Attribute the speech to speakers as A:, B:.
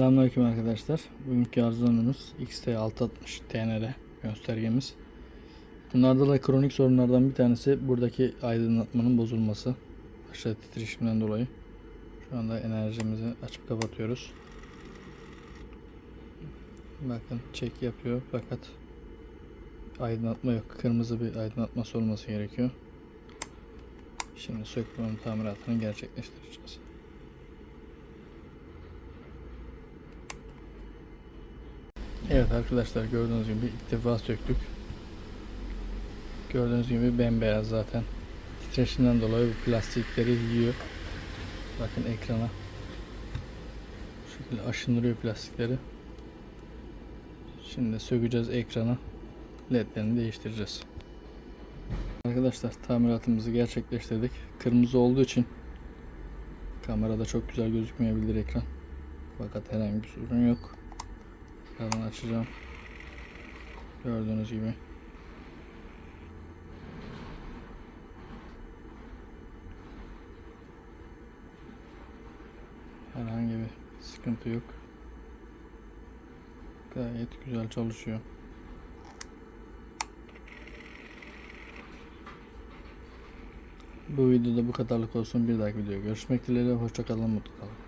A: Selamünaleyküm arkadaşlar. Bugünkü arızamız XT660 TNR göstergemiz. Bunlarda da kronik sorunlardan bir tanesi buradaki aydınlatmanın bozulması. Aşağı titreşimden dolayı. Şu anda enerjimizi açıp kapatıyoruz. Bakın çek yapıyor fakat aydınlatma yok. Kırmızı bir aydınlatması olması gerekiyor. Şimdi sökümün tamiratını gerçekleştireceğiz. Evet arkadaşlar gördüğünüz gibi ilk defa söktük. Gördüğünüz gibi bembeyaz zaten. Titreşimden dolayı bu plastikleri yiyor. Bakın ekrana. Şu şekilde aşındırıyor plastikleri. Şimdi sökeceğiz ekranı. ledlerini değiştireceğiz. Arkadaşlar tamiratımızı gerçekleştirdik. Kırmızı olduğu için kamerada çok güzel gözükmeyebilir ekran. Fakat herhangi bir sorun yok. Ekranı açacağım. Gördüğünüz gibi. Herhangi bir sıkıntı yok. Gayet güzel çalışıyor. Bu videoda bu kadarlık olsun. Bir dahaki videoya görüşmek dileğiyle. Hoşçakalın, mutlu kalın.